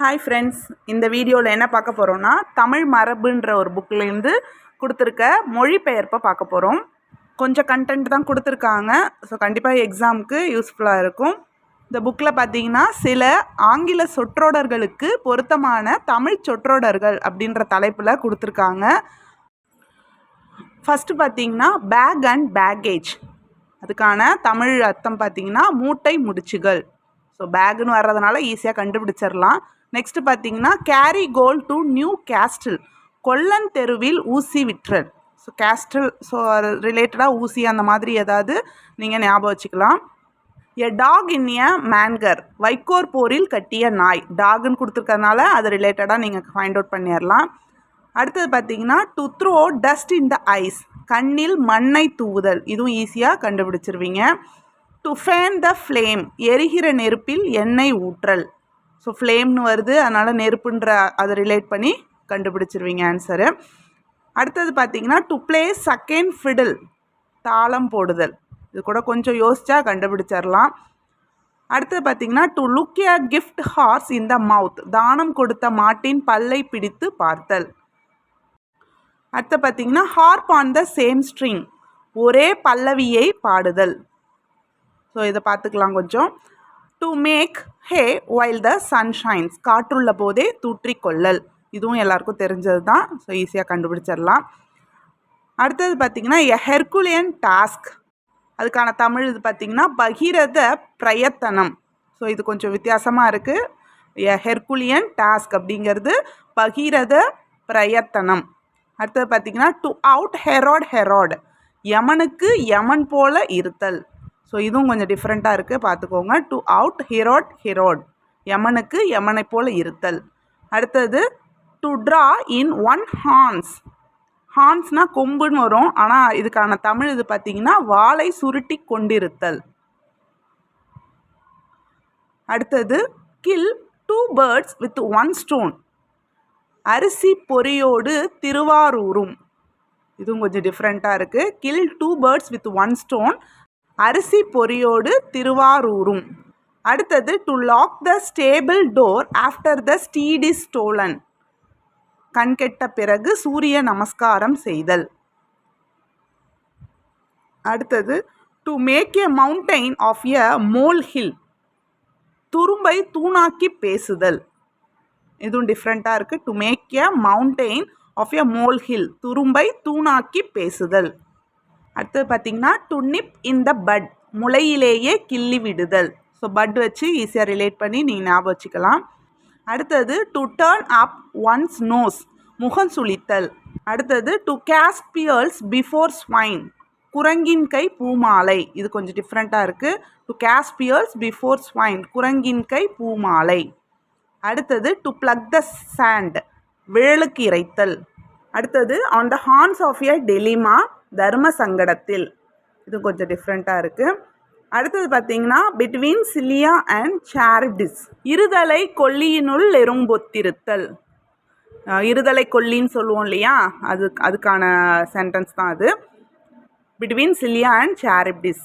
Hi friends இந்த வீடியோவில் என்ன பார்க்க போகிறோம்னா தமிழ் மரபுன்ற ஒரு புக்லேருந்து கொடுத்துருக்க மொழிபெயர்ப்பை பார்க்க போகிறோம் கொஞ்சம் கண்டென்ட் தான் கொடுத்துருக்காங்க. ஸோ கண்டிப்பாக எக்ஸாமுக்கு யூஸ்ஃபுல்லாக இருக்கும். இந்த புக்கில் பார்த்தீங்கன்னா சில ஆங்கில சொற்றொடர்களுக்கு பொருத்தமான தமிழ் சொற்றொடர்கள் அப்படின்ற தலைப்பில் கொடுத்துருக்காங்க. ஃபஸ்ட்டு பார்த்தீங்கன்னா பேக் அண்ட் பேக்கேஜ் அதுக்கான தமிழ் அர்த்தம் பார்த்தீங்கன்னா மூட்டை முடிச்சுகள். ஸோ பேக்குன்னு வர்றதுனால ஈஸியாக கண்டுபிடிச்சிடலாம் நெக்ஸ்ட்டு பார்த்தீங்கன்னா carry coal to Newcastle கொல்லன் தெருவில் ஊசி விற்றல். ஸோ கேஸ்டில் ஸோ ரிலேட்டடாக ஊசி அந்த மாதிரி ஏதாவது நீங்கள் ஞாபகம் வச்சுக்கலாம். எ டாக் இன் எ மேன்கர் வைக்கோர் போரில் கட்டிய நாய். டாக்னு கொடுத்துருக்கறனால அது ரிலேட்டடாக நீங்கள் ஃபைண்ட் அவுட் பண்ணிடலாம். அடுத்தது பார்த்தீங்கன்னா to throw dust in the eyes கண்ணில் மண்ணை தூவுதல். இதுவும் ஈஸியாக கண்டுபிடிச்சிருவீங்க. டு ஃபேன் த ஃப்ளேம் எரிகிற நெருப்பில் எண்ணெய் ஊற்றல். ஸோ ஃப்ளேம்னு வருது. அதனால் நெருப்புன்ற அதை ரிலேட் பண்ணி கண்டுபிடிச்சிருவீங்க ஆன்சரு அடுத்தது பார்த்தீங்கன்னா டு ப்ளே செகண்ட் ஃபிடில் தாளம் போடுதல். இது கூட கொஞ்சம் யோசிச்சா கண்டுபிடிச்சிடலாம் அடுத்தது பார்த்தீங்கன்னா to look a gift horse in the mouth தானம் கொடுத்த மாட்டின் பல்லை பிடித்து பார்த்தல். அடுத்து பார்த்தீங்கன்னா harp on the same string ஒரே பல்லவியை பாடுதல். ஸோ இதை பார்த்துக்கலாம் கொஞ்சம். To make hay while the sun shines காற்றுள்ள போதே தூற்றிக்கொள்ளல் இதுவும் எல்லாருக்கும் தெரிஞ்சது தான் ஸோ ஈஸியாக கண்டுபிடிச்சிடலாம். அடுத்தது பார்த்திங்கன்னா எ ஹெர்குலியன் டாஸ்க் அதுக்கான தமிழ் இது பார்த்திங்கன்னா பகிரத பிரயத்தனம். ஸோ இது கொஞ்சம் வித்தியாசமாக இருக்குது எ ஹெர்குலியன் டாஸ்க் அப்படிங்கிறது பகிரத பிரயத்தனம். அடுத்தது பார்த்திங்கன்னா டு அவுட் ஹெராட் ஹெராட் யமனுக்கு யமன் போல இருத்தல். ஸோ இதுவும் கொஞ்சம் டிஃப்ரெண்ட்டாக இருக்குது பார்த்துக்கோங்க. டு அவுட் ஹிரோட் ஹிரோட் யமனுக்கு யமனை போல் இருத்தல். அடுத்தது to draw in one horns ஹார்ன்ஸ்னால் கொம்புன்னு வரும். ஆனால் இதுக்கான தமிழ் இது பார்த்தீங்கன்னா வாளை சுருட்டி கொண்டிருத்தல். அடுத்தது kill two birds with one stone அரிசி பொரியோடு திருவாரூரும். இதுவும் கொஞ்சம் டிஃப்ரெண்ட்டாக இருக்குது kill two birds with one stone அரிசி பொரியோடு திருவாரூரும். அடுத்தது to lock the stable door after the steed is stolen கண்கெட்ட பிறகு சூரிய நமஸ்காரம் செய்தல். அடுத்தது to make a mountain of a molehill துரும்பை தூணாக்கி பேசுதல். இதுவும் டிஃப்ரெண்ட்டாக இருக்குது to make a mountain of a molehill துரும்பை தூணாக்கி பேசுதல். அடுத்தது பார்த்திங்கன்னா டு நிப் இன் த பட் முளையிலேயே கிள்ளி விடுதல். ஸோ பட் வச்சு ஈஸியாக ரிலேட் பண்ணி நீங்கள் ஞாபகம் வச்சுக்கலாம். அடுத்தது to turn up one's nose முகம் சுழித்தல் அடுத்தது to cast pearls before swine குரங்கின் கை பூமாலை. இது கொஞ்சம் டிஃப்ரெண்ட்டாக இருக்குது to cast pearls before swine குரங்கின் கை பூமாலை. அடுத்தது டு பிளக் த சாண்ட் விழலுக்கு இறைத்தல். அடுத்தது on the horns of a டெலிமா தர்ம சங்கடத்தில் இது கொஞ்சம் டிஃப்ரெண்ட்டாக இருக்குது அடுத்தது பார்த்தீங்கன்னா பிட்வீன் சிலியா அண்ட் சாரிப்டிஸ் இருதலை கொல்லியினுள் எறும்பொத்திருத்தல் இருதலை கொல்லின்னு சொல்லுவோம் இல்லையா? அது அதுக்கான சென்டென்ஸ் தான் அது. பிட்வீன் சிலியா அண்ட் சாரிப்டிஸ்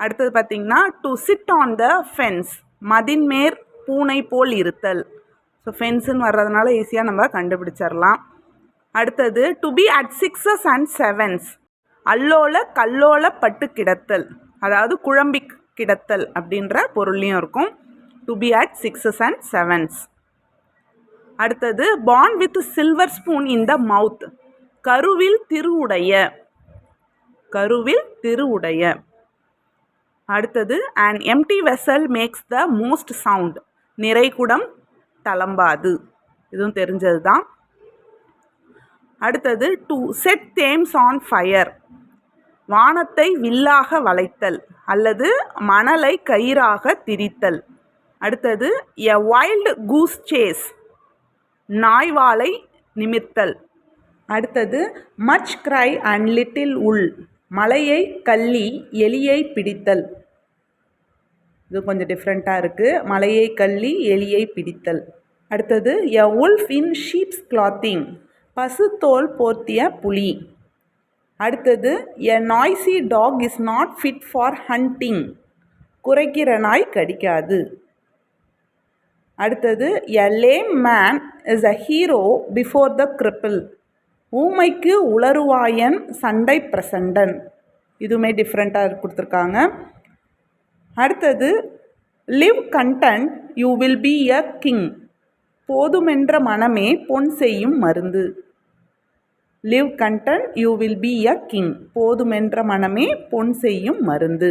அடுத்தது பார்த்தீங்கன்னா to sit on the fence மதின்மேர் பூனை போல் இருத்தல். ஸோ ஃபென்ஸுன்னு வர்றதுனால ஈஸியாக நம்ம கண்டுபிடிச்சிடலாம். அடுத்தது to be at sixes and sevens அல்லோல கல்லோல பட்டு கிடத்தல். அதாவது குழம்பி கிடத்தல் அப்படின்ற பொருள்லையும் இருக்கும். To be at sixes and sevens அடுத்தது born with silver spoon in the mouth கருவில் திருவுடைய. கருவில் திருவுடைய. அடுத்தது and empty vessel makes the most sound நிறைகுடம் தளம்பாது. இதுவும் தெரிஞ்சது தான் அடுத்தது to set Thames on fire வானத்தை வில்லாக வளைத்தல் அல்லது மணலை கயிறாக திரித்தல். அடுத்தது எ வைல்டு கூஸ் சேஸ் நாய்வாலை நிமிர்த்தல். அடுத்தது மச் கிரை அண்ட் லிட்டில் உள் மலையை கள்ளி எலியை பிடித்தல். இது கொஞ்சம் டிஃப்ரெண்ட்டாக இருக்குது மலையை கள்ளி எலியை பிடித்தல். அடுத்தது a wolf in sheep's clothing பசுத்தோல் போர்த்திய புலி. அடுத்தது a noisy dog is not fit for hunting குறைக்கிற நாய் கடிக்காது. அடுத்தது a lame man is a hero before the cripple ஊமைக்கு உளறுவாயன் சண்டை பிரசண்டன். இதுவுமே டிஃப்ரெண்ட்டாக கொடுத்துருக்காங்க. அடுத்தது live content you will be a king போதுமென்ற மனமே பொன் செய்யும் மருந்து. Live content you will be a king போதுமென்ற மனமே பொன் செய்யும் மருந்து.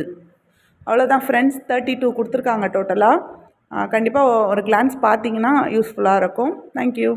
அவ்வளோதான் ஃப்ரெண்ட்ஸ் தேர்ட்டி டூ கொடுத்துருக்காங்க டோட்டலாக கண்டிப்பாக ஒரு கிளான்ஸ் பார்த்தீங்கன்னா யூஸ்ஃபுல்லாக இருக்கும். தேங்க்யூ